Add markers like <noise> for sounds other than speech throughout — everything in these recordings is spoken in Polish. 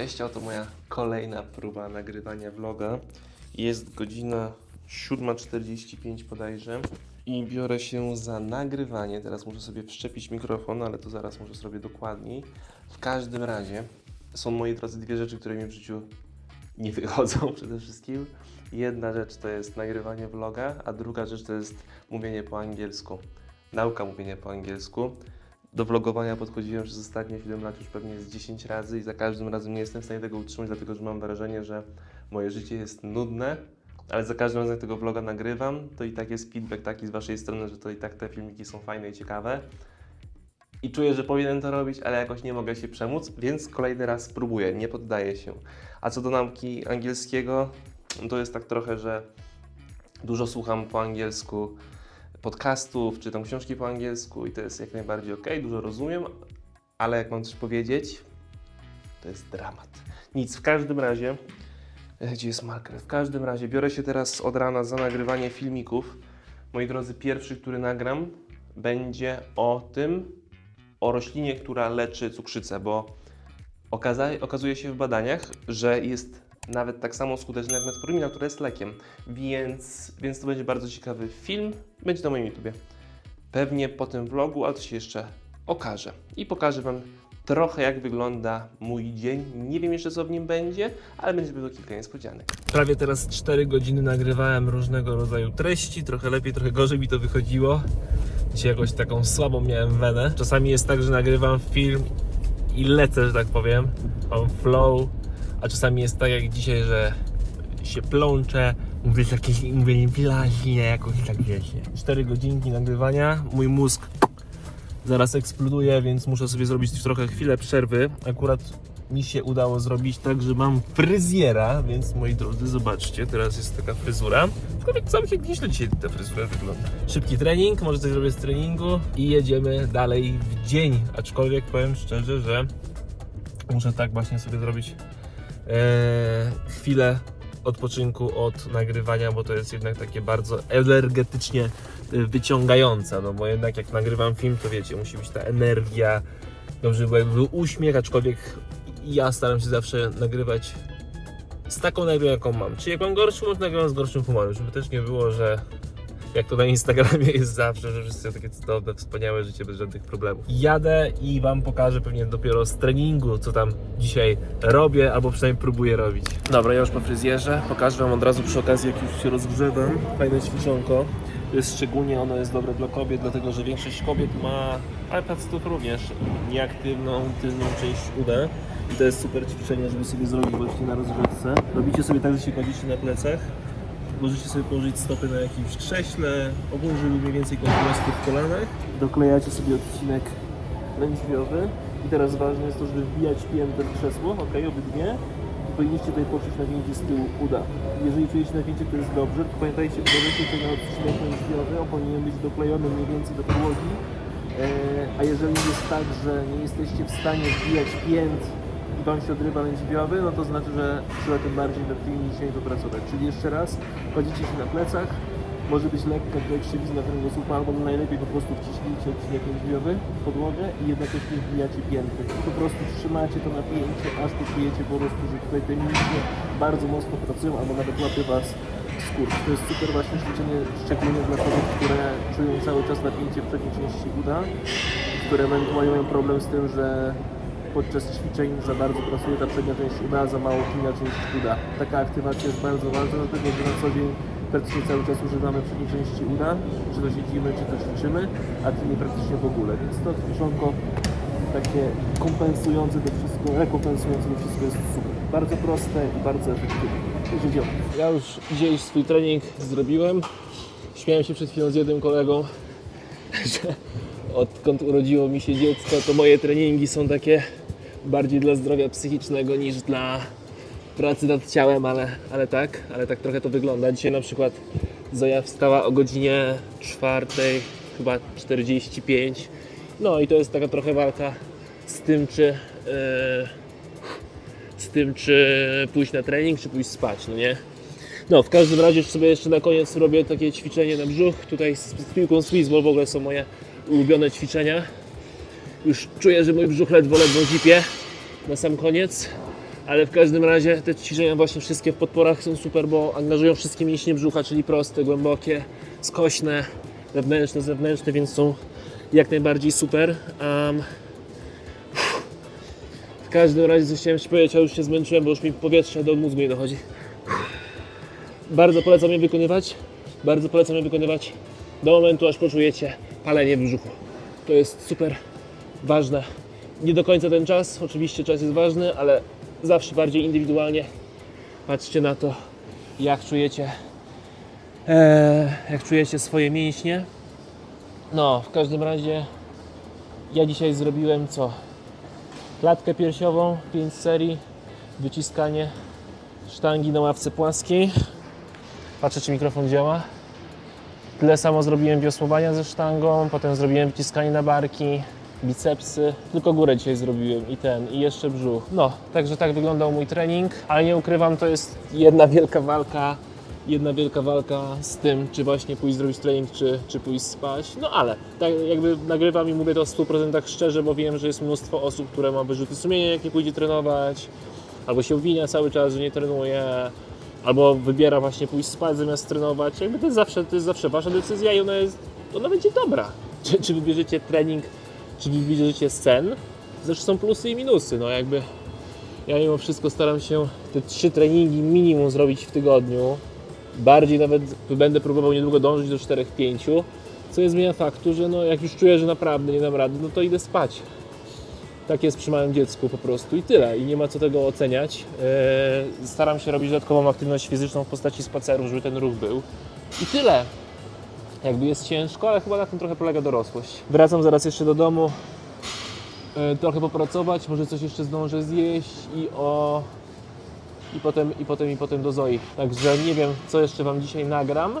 Cześć, oto moja kolejna próba nagrywania vloga. Jest godzina 7.45 bodajże i biorę się za nagrywanie. Teraz muszę sobie wszczepić mikrofon, ale to zaraz muszę zrobić dokładniej. W każdym razie są, moi drodzy, dwie rzeczy, które mi w życiu nie wychodzą <laughs> przede wszystkim. Jedna rzecz to jest nagrywanie vloga, a druga rzecz to jest mówienie po angielsku. Nauka mówienia po angielsku. Do vlogowania podchodziłem przez ostatnie 7 lat już pewnie z 10 razy i za każdym razem nie jestem w stanie tego utrzymać, dlatego że mam wrażenie, że moje życie jest nudne, ale za każdym razem jak tego vloga nagrywam, to i tak jest feedback taki z Waszej strony, że to i tak te filmiki są fajne i ciekawe. I czuję, że powinienem to robić, ale jakoś nie mogę się przemóc, więc kolejny raz spróbuję, nie poddaję się. A co do nauki angielskiego, to jest tak trochę, że dużo słucham po angielsku podcastów, czytam książki po angielsku i to jest jak najbardziej ok, dużo rozumiem, ale jak mam coś powiedzieć, to jest dramat. Nic, w każdym razie, e, gdzie jest marker? W każdym razie biorę się teraz od rana za nagrywanie filmików. Moi drodzy, pierwszy, który nagram, będzie o tym, o roślinie, która leczy cukrzycę, bo okaza- okazuje się w badaniach, że jest nawet tak samo skuteczna jak metformina, która jest lekiem. Więc, więc to będzie bardzo ciekawy film. Będzie na moim YouTubie. Pewnie po tym vlogu, ale to się jeszcze okaże. I pokażę Wam trochę jak wygląda mój dzień. Nie wiem jeszcze co w nim będzie, ale będzie było kilka niespodzianek. Prawie teraz 4 godziny nagrywałem różnego rodzaju treści. Trochę lepiej, trochę gorzej mi to wychodziło. Dzisiaj jakoś taką słabą miałem wenę. Czasami jest tak, że nagrywam film i lecę, że tak powiem. Mam flow, a czasami jest tak jak dzisiaj, że się plączę, mówię jakieś mówię wyraźnie, jakoś tak wiecie. 4 godzinki nagrywania, mój mózg zaraz eksploduje, więc muszę sobie zrobić trochę chwilę przerwy. Akurat mi się udało zrobić tak, że mam fryzjera, więc moi drodzy, zobaczcie, teraz jest taka fryzura. Aczkolwiek całkiem nieźle dzisiaj ta fryzura wygląda. Szybki trening, może coś zrobię z treningu i jedziemy dalej w dzień. Aczkolwiek powiem szczerze, że muszę tak właśnie sobie zrobić chwilę odpoczynku od nagrywania, bo to jest jednak takie bardzo energetycznie e, wyciągające, no bo jednak jak nagrywam film, to wiecie, musi być ta energia, dobrze by był uśmiech, aczkolwiek ja staram się zawsze nagrywać z taką energią, jaką mam. Czy jak mam gorszy humor, nagrywam z gorszym humorem, żeby też nie było, że jak to na Instagramie <laughs> jest zawsze, że wszyscy takie cudowne, wspaniałe życie bez żadnych problemów. Jadę i Wam pokażę pewnie dopiero z treningu, co tam dzisiaj robię, albo przynajmniej próbuję robić. Dobra, ja już po fryzjerze. Pokażę Wam od razu przy okazji, jak już się rozgrzewam. Fajne ćwiczonko. Jest szczególnie ono jest dobre dla kobiet, dlatego że większość kobiet ma, ale facetów również, nieaktywną tylną część uda. I to jest super ćwiczenie, żeby sobie zrobić właśnie na rozgrzewce. Robicie sobie tak, że się kładziecie na plecach, Możecie sobie położyć stopy na jakimś krześle, ogólnie mniej więcej kontrastu w kolanach. Doklejacie sobie odcinek lędźwiowy. I teraz ważne jest to, żeby wbijać piętę w krzesło, ok, obydwie. I powinniście tutaj poczuć napięcie z tyłu uda. Jeżeli czujecie napięcie, to jest dobrze, tylko pamiętajcie, uważajcie tutaj na odcinek lędźwiowy, on powinien być doklejony mniej więcej do podłogi. E, a jeżeli jest tak, że nie jesteście w stanie wbijać pięt i Wam się odrywa lędźwiowy, no to znaczy, że trzeba tym bardziej tymi mięśniami popracować. Czyli jeszcze raz, kładziecie się na plecach, może być lekka krzywizna kręgosłupa, albo najlepiej po prostu wciśnijcie odcinek lędźwiowy w podłogę i jednocześnie wbijacie pięty. Po prostu trzymacie to napięcie, aż poczujecie po prostu, że tutaj te mięśnie bardzo mocno pracują, albo nawet łapie Was skurcz. To jest super właśnie ćwiczenie, szczególnie dla kobiet, które czują cały czas napięcie w przedniej części uda, które mają problem z tym, że podczas ćwiczeń za bardzo pracuje ta przednia część uda, za mało tylna część uda. Taka aktywacja jest bardzo ważna, dlatego że na co dzień praktycznie cały czas używamy przedniej części uda, czy to siedzimy, czy to ćwiczymy, a tylnie praktycznie w ogóle. Więc to ćwiczonko takie kompensujące to wszystko, rekompensujące to wszystko jest super. Bardzo proste i bardzo efektywne. Ja już dzisiaj swój trening zrobiłem. Śmiałem się przed chwilą z jednym kolegą, <laughs> że odkąd urodziło mi się dziecko, to moje treningi są takie bardziej dla zdrowia psychicznego niż dla pracy nad ciałem, ale, ale tak, ale tak trochę to wygląda. Dzisiaj na przykład Zoja wstała o godzinie 4, chyba 45. No i to jest taka trochę walka z tym, czy yy, z tym, czy pójść na trening, czy pójść spać, no nie? No, w każdym razie sobie jeszcze na koniec robię takie ćwiczenie na brzuch. Tutaj z piłką Swiss, bo w ogóle są moje ulubione ćwiczenia. Już czuję, że mój brzuch ledwo, ledwo zipie na sam koniec, Ale w każdym razie te ćwiczenia właśnie wszystkie w podporach są super, bo angażują wszystkie mięśnie brzucha, czyli proste, głębokie, skośne, wewnętrzne, zewnętrzne, więc są jak najbardziej super. Um, w każdym razie chciałem Ci powiedzieć, a już się zmęczyłem, bo już mi powietrze do mózgu nie dochodzi. Bardzo polecam je wykonywać. Bardzo polecam je wykonywać do momentu, aż poczujecie palenie w brzuchu. To jest super ważne. Nie do końca ten czas, oczywiście czas jest ważny, ale zawsze bardziej indywidualnie patrzcie na to, jak czujecie, e, jak czujecie swoje mięśnie. No, w każdym razie ja dzisiaj zrobiłem co? Klatkę piersiową, 5 serii, wyciskanie sztangi na ławce płaskiej. Patrzę, czy mikrofon działa. Tyle samo zrobiłem wiosłowania ze sztangą, potem zrobiłem wyciskanie na barki, bicepsy. Tylko górę dzisiaj zrobiłem i ten, i jeszcze brzuch. No, także tak wyglądał mój trening, ale nie ukrywam, to jest jedna wielka walka. Jedna wielka walka z tym, czy właśnie pójść zrobić trening, czy, czy pójść spać. No ale tak jakby nagrywam i mówię to w 100% szczerze, bo wiem, że jest mnóstwo osób, które ma wyrzuty sumienia, jak nie pójdzie trenować, albo się uwinia cały czas, że nie trenuje, albo wybiera właśnie pójść spać zamiast trenować. Jakby to jest zawsze, to jest zawsze wasza decyzja i ona jest, ona będzie dobra. Czy, czy wybierzecie trening, czy wybierzecie sen. Zresztą są plusy i minusy, no jakby ja mimo wszystko staram się te trzy treningi minimum zrobić w tygodniu. Bardziej nawet będę próbował niedługo dążyć do 4-5, co nie zmienia faktu, że no jak już czuję, że naprawdę nie dam rady, no to idę spać. Tak jest przy małym dziecku po prostu i tyle. I nie ma co tego oceniać. Eee, staram się robić dodatkową aktywność fizyczną w postaci spaceru, żeby ten ruch był. I tyle. Jakby jest ciężko, ale chyba na tym trochę polega dorosłość. Wracam zaraz jeszcze do domu. E, trochę popracować, może coś jeszcze zdążę zjeść i o... I potem, i potem, i potem do Zoi. Także nie wiem, co jeszcze Wam dzisiaj nagram.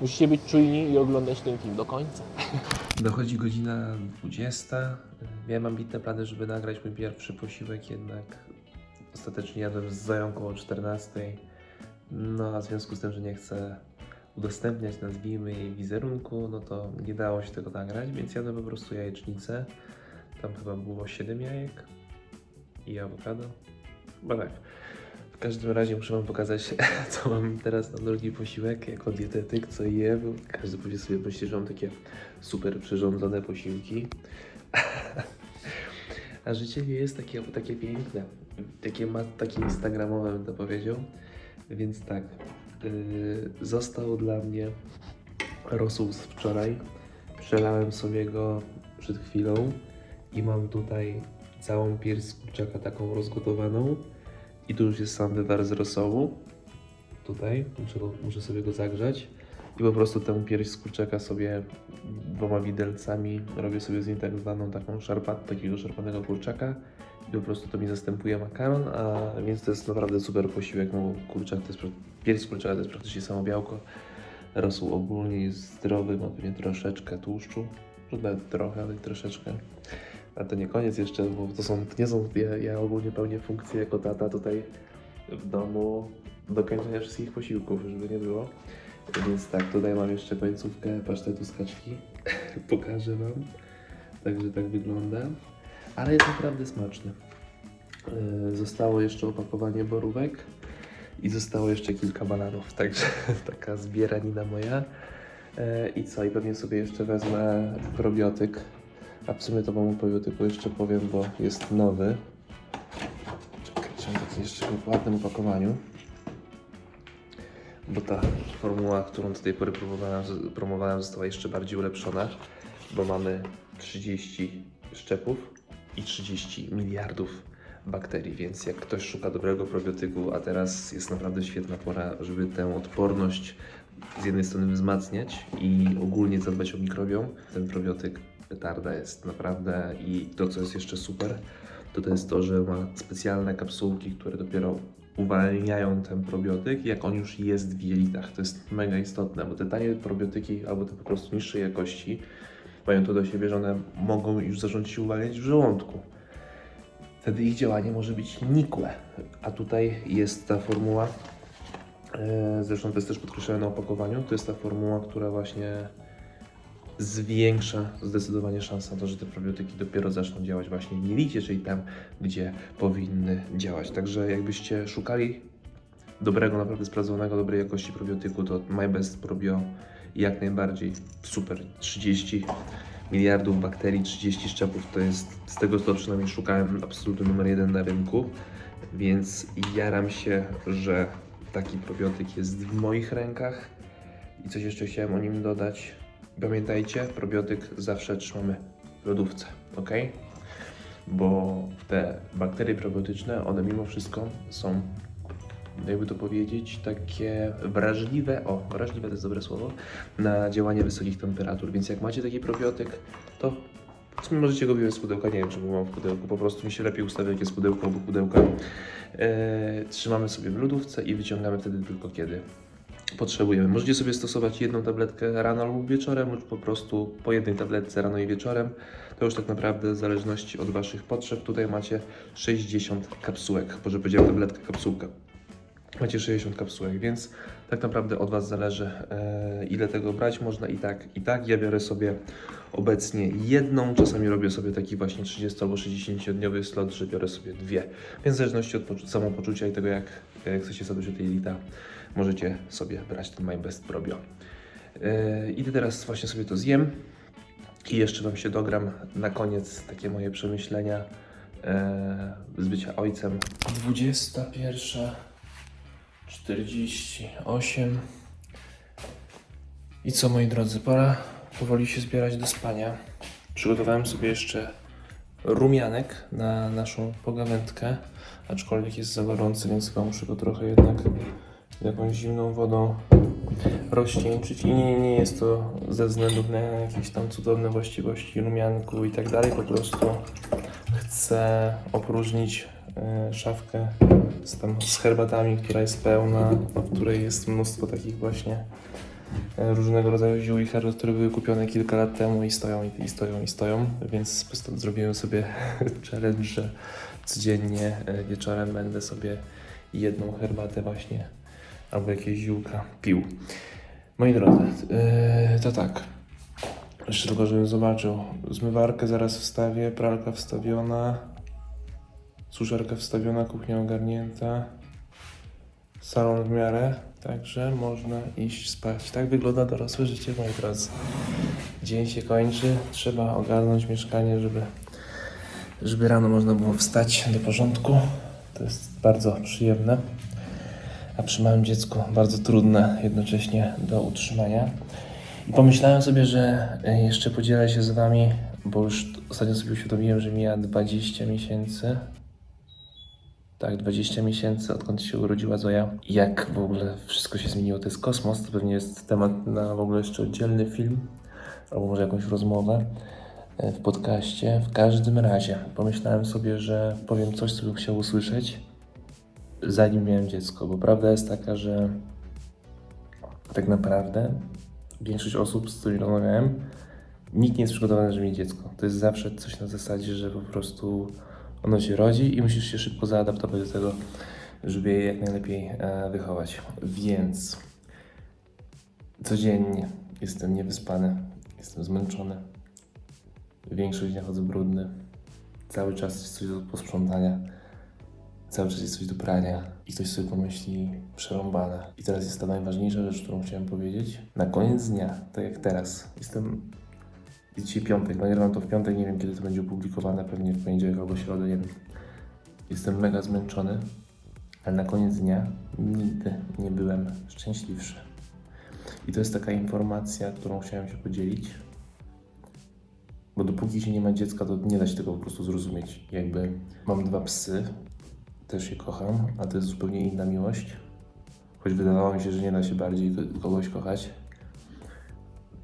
Musicie być czujni i oglądać ten film do końca. Dochodzi godzina 20. Miałem ambitne plany, żeby nagrać mój pierwszy posiłek, jednak ostatecznie jadłem z Zoją około 14. No a w związku z tym, że nie chcę udostępniać, nazwijmy jej wizerunku, no to nie dało się tego nagrać, więc jadłem po prostu jajecznicę. Tam chyba było 7 jajek i awokado. Chyba tak. W każdym razie muszę Wam pokazać, <laughs> co mam teraz na drugi posiłek, jako dietetyk, co jem. Każdy powie sobie, myśli, że mam takie super przyrządzone posiłki. <laughs> A życie nie jest takie, takie piękne, takie, ma, takie instagramowe bym to powiedział. Więc tak, został dla mnie rosół z wczoraj. Przelałem sobie go przed chwilą i mam tutaj całą pierś z kurczaka taką rozgotowaną. I tu już jest sam wywar z rosołu. Tutaj, muszę, muszę sobie go zagrzać. I po prostu tę pierś z kurczaka sobie dwoma widelcami robię sobie z niej tak zwaną taką szarpat, takiego szarpanego kurczaka. I po prostu to mi zastępuje makaron, a więc to jest naprawdę super posiłek, no bo kurczak to jest, pierś kurczaka to jest praktycznie samo białko. Rosół ogólnie jest zdrowy, ma pewnie troszeczkę tłuszczu, nawet trochę, ale troszeczkę. A to nie koniec jeszcze, bo to są, nie są, ja, ja ogólnie pełnię funkcję jako tata tutaj w domu do kończenia wszystkich posiłków, żeby nie było. Więc tak, tutaj mam jeszcze końcówkę pasztetu z kaczki. <laughs> Pokażę Wam. Także tak wygląda. Ale jest naprawdę smaczny. Yy, Zostało jeszcze opakowanie borówek i zostało jeszcze kilka bananów, także <laughs> taka zbieranina moja. Yy, I co? I pewnie sobie jeszcze wezmę probiotyk. A w sumie to Wam probiotyku jeszcze powiem, bo jest nowy. Czekajcie, tak jeszcze w ładnym opakowaniu bo ta formuła, którą do tej pory próbowałem, promowałem, została jeszcze bardziej ulepszona, bo mamy 30 szczepów i 30 miliardów bakterii, więc jak ktoś szuka dobrego probiotyku, a teraz jest naprawdę świetna pora, żeby tę odporność z jednej strony wzmacniać i ogólnie zadbać o mikrobiom, ten probiotyk petarda jest naprawdę i to, co jest jeszcze super, to to jest to, że ma specjalne kapsułki, które dopiero uwalniają ten probiotyk, jak on już jest w jelitach. To jest mega istotne, bo te tanie probiotyki albo te po prostu niższej jakości mają to do siebie, że one mogą już zacząć się uwalniać w żołądku. Wtedy ich działanie może być nikłe. A tutaj jest ta formuła, e, zresztą to jest też podkreślone na opakowaniu, to jest ta formuła, która właśnie zwiększa zdecydowanie szansa na to, że te probiotyki dopiero zaczną działać właśnie w jelicie, czyli tam, gdzie powinny działać. Także jakbyście szukali dobrego, naprawdę sprawdzonego, dobrej jakości probiotyku, to My Best Probio jak najbardziej super. 30 miliardów bakterii, 30 szczepów to jest, z tego co przynajmniej szukałem, absolutny numer jeden na rynku, więc jaram się, że taki probiotyk jest w moich rękach. I coś jeszcze chciałem o nim dodać. Pamiętajcie, probiotyk zawsze trzymamy w lodówce, ok? Bo te bakterie probiotyczne, one mimo wszystko są jakby to powiedzieć, takie wrażliwe, o, wrażliwe to jest dobre słowo, na działanie wysokich temperatur, więc jak macie taki probiotyk, to możecie go wyjąć z pudełka, nie wiem go mam w pudełku, po prostu mi się lepiej ustawia jak jest pudełko albo pudełka. Eee, trzymamy sobie w lodówce i wyciągamy wtedy tylko kiedy potrzebujemy. Możecie sobie stosować jedną tabletkę rano lub wieczorem, lub po prostu po jednej tabletce rano i wieczorem. To już tak naprawdę w zależności od Waszych potrzeb. Tutaj macie 60 kapsułek, może powiedziałem tabletka, kapsułka. Macie 60 kapsułek, więc tak naprawdę od Was zależy, e, ile tego brać. Można i tak, i tak. Ja biorę sobie obecnie jedną, czasami robię sobie taki właśnie 30 albo 60-dniowy slot, że biorę sobie dwie. Więc w zależności od poczu- samopoczucia i tego, jak chcecie o tej lita, możecie sobie brać ten My Best Probio. E, idę teraz właśnie sobie to zjem i jeszcze Wam się dogram na koniec takie moje przemyślenia e, z bycia ojcem. 21. 48. I co moi drodzy, pora powoli się zbierać do spania. Przygotowałem sobie jeszcze rumianek na naszą pogawędkę, aczkolwiek jest za gorący, więc chyba muszę go trochę jednak jakąś zimną wodą rozcieńczyć. I nie, nie jest to ze względu na jakieś tam cudowne właściwości rumianku i tak dalej, po prostu chcę opróżnić e, szafkę z, tam, z herbatami, która jest pełna, w której jest mnóstwo takich właśnie e, różnego rodzaju ziół i herbat, które były kupione kilka lat temu i stoją, i, i stoją, i stoją, więc po prostu zrobiłem sobie <laughs> challenge, że codziennie e, wieczorem będę sobie jedną herbatę właśnie albo jakieś ziółka pił. Moi drodzy, e, to tak. Jeszcze tylko, żebym zobaczył. Zmywarkę zaraz wstawię, pralka wstawiona. Suszarka wstawiona, kuchnia ogarnięta. Salon w miarę, także można iść spać. Tak wygląda dorosłe życie, moi drodzy. Dzień się kończy, trzeba ogarnąć mieszkanie, żeby, żeby rano można było wstać do porządku. To jest bardzo przyjemne, a przy małym dziecku bardzo trudne jednocześnie do utrzymania. I pomyślałem sobie, że e, jeszcze podzielę się z Wami, bo już ostatnio sobie uświadomiłem, że mija 20 miesięcy tak, 20 miesięcy, odkąd się urodziła Zoja. Jak w ogóle wszystko się zmieniło, to jest kosmos. To pewnie jest temat na w ogóle jeszcze oddzielny film, albo może jakąś rozmowę e, w podcaście. W każdym razie pomyślałem sobie, że powiem coś, co bym chciał usłyszeć, zanim miałem dziecko, bo prawda jest taka, że tak naprawdę większość osób, z którymi rozmawiałem, nikt nie jest przygotowany, żeby mieć dziecko. To jest zawsze coś na zasadzie, że po prostu ono się rodzi i musisz się szybko zaadaptować do tego, żeby je jak najlepiej e, wychować. Więc codziennie jestem niewyspany, jestem zmęczony. Większość dnia chodzę brudny. Cały czas jest coś do posprzątania. Cały czas jest coś do prania i ktoś sobie pomyśli przerąbane. I teraz jest ta najważniejsza rzecz, którą chciałem powiedzieć. Na koniec dnia, tak jak teraz, jestem jest dzisiaj piątek, nagrywam to w piątek, nie wiem kiedy to będzie opublikowane, pewnie w poniedziałek albo środę, nie wiem. Jestem mega zmęczony, ale na koniec dnia nigdy nie byłem szczęśliwszy. I to jest taka informacja, którą chciałem się podzielić. Bo dopóki się nie ma dziecka, to nie da się tego po prostu zrozumieć. Jakby mam dwa psy, też je kocham, a to jest zupełnie inna miłość. Choć wydawało mi się, że nie da się bardziej ko- kogoś kochać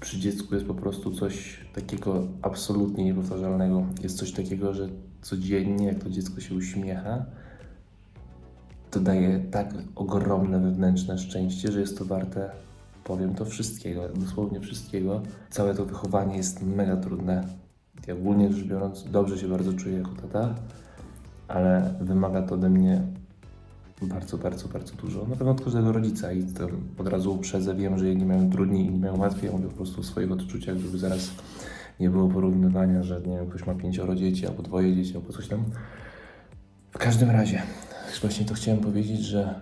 przy dziecku jest po prostu coś takiego absolutnie niepowtarzalnego. Jest coś takiego, że codziennie, jak to dziecko się uśmiecha, to daje tak ogromne wewnętrzne szczęście, że jest to warte, powiem to wszystkiego, dosłownie wszystkiego. Całe to wychowanie jest mega trudne. Ja ogólnie rzecz biorąc, dobrze się bardzo czuję jako tata, ale wymaga to ode mnie bardzo, bardzo, bardzo dużo. Na pewno od każdego rodzica i to od razu uprzedzę, wiem, że jedni mają trudniej, inni mają łatwiej. Ja mówię po prostu o swoich odczuciach, żeby zaraz nie było porównywania, że nie wiem, ktoś ma pięcioro dzieci, albo dwoje dzieci, albo coś tam. W każdym razie, właśnie to chciałem powiedzieć, że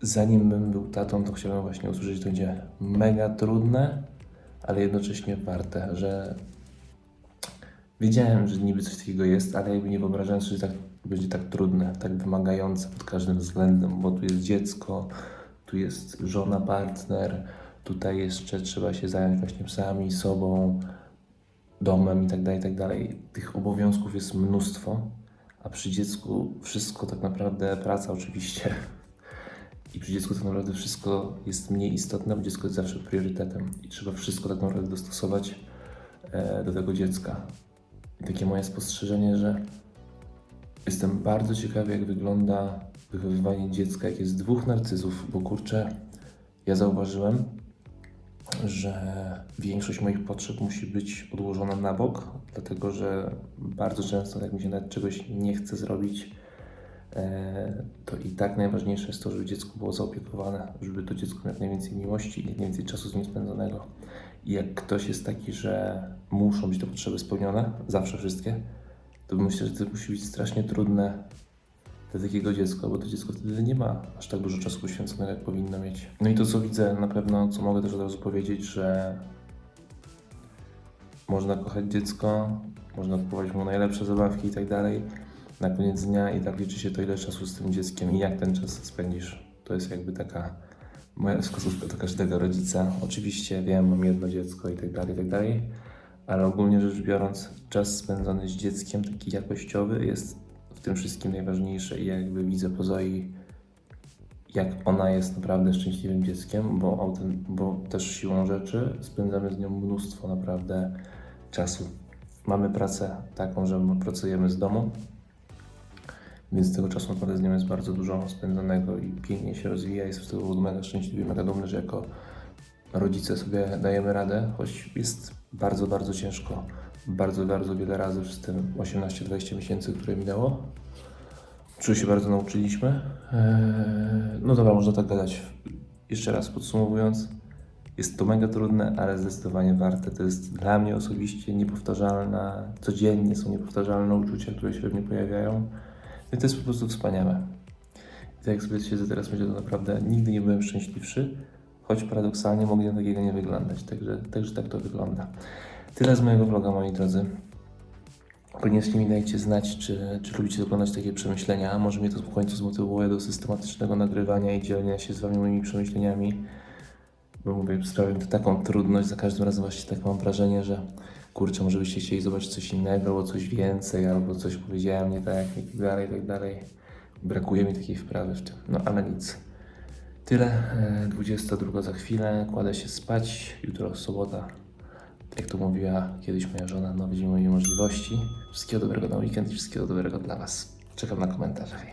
zanim bym był tatą, to chciałem właśnie usłyszeć, że to będzie mega trudne, ale jednocześnie warte, że wiedziałem, że niby coś takiego jest, ale jakby nie wyobrażałem sobie, że tak, będzie tak trudne, tak wymagające pod każdym względem, bo tu jest dziecko, tu jest żona, partner, tutaj jeszcze trzeba się zająć właśnie psami, sobą, domem i tak dalej, i tak. Tych obowiązków jest mnóstwo, a przy dziecku wszystko tak naprawdę, praca oczywiście, i przy dziecku tak naprawdę wszystko jest mniej istotne, bo dziecko jest zawsze priorytetem i trzeba wszystko tak naprawdę dostosować e, do tego dziecka. I takie moje spostrzeżenie, że jestem bardzo ciekawy, jak wygląda wychowywanie dziecka, jak jest dwóch narcyzów, bo kurczę, ja zauważyłem, że większość moich potrzeb musi być odłożona na bok, dlatego że bardzo często, jak mi się nawet czegoś nie chce zrobić, e, to i tak najważniejsze jest to, żeby dziecko było zaopiekowane, żeby to dziecko miało najwięcej miłości i najwięcej czasu z nim spędzonego. I jak ktoś jest taki, że muszą być te potrzeby spełnione, zawsze wszystkie, to myślę, że to musi być strasznie trudne dla takiego dziecka, bo to dziecko wtedy nie ma aż tak dużo czasu poświęconego, jak powinno mieć. No i to, co widzę na pewno, co mogę też od razu powiedzieć, że można kochać dziecko, można kupować mu najlepsze zabawki i tak dalej. Na koniec dnia i tak liczy się to, ile czasu z tym dzieckiem i jak ten czas spędzisz. To jest jakby taka moja wskazówka do każdego rodzica. Oczywiście wiem, mam jedno dziecko i tak dalej, i tak dalej, ale ogólnie rzecz biorąc, czas spędzony z dzieckiem, taki jakościowy, jest w tym wszystkim najważniejszy i jakby widzę po Zoi, jak ona jest naprawdę szczęśliwym dzieckiem, bo, bo też siłą rzeczy spędzamy z nią mnóstwo naprawdę czasu. Mamy pracę taką, że my pracujemy z domu, więc tego czasu naprawdę z nią jest bardzo dużo spędzonego i pięknie się rozwija. Jestem z tego powodu mega szczęśliwy, mega dumny, że jako rodzice sobie dajemy radę, choć jest bardzo, bardzo ciężko. Bardzo, bardzo wiele razy przez te 18-20 miesięcy, które minęło. Czego się bardzo nauczyliśmy. Eee, No dobra, można tak gadać. Jeszcze raz podsumowując, jest to mega trudne, ale zdecydowanie warte. To jest dla mnie osobiście niepowtarzalna, codziennie są niepowtarzalne uczucia, które się we mnie pojawiają. No i to jest po prostu wspaniałe. I tak jak sobie siedzę teraz, myślę, to naprawdę nigdy nie byłem szczęśliwszy, choć paradoksalnie mogli na takiego nie wyglądać. Także, także tak to wygląda. Tyle z mojego vloga, moi drodzy. Koniecznie mi dajcie znać, czy, czy lubicie oglądać takie przemyślenia. Może mnie to w końcu zmotywuje do systematycznego nagrywania i dzielenia się z wami moimi przemyśleniami. Bo mówię, sprawia mi to taką trudność. Za każdym razem właśnie tak mam wrażenie, że kurczę, może byście chcieli zobaczyć coś innego, albo coś więcej, albo coś powiedziałem nie tak i tak dalej, i tak dalej. Brakuje mi takiej wprawy w tym. No ale nic. Tyle. E, 22 za chwilę. Kładę się spać. Jutro sobota. Jak to mówiła kiedyś moja żona, nowy dzień mojej możliwości. Wszystkiego dobrego na weekend i wszystkiego dobrego dla Was. Czekam na komentarze.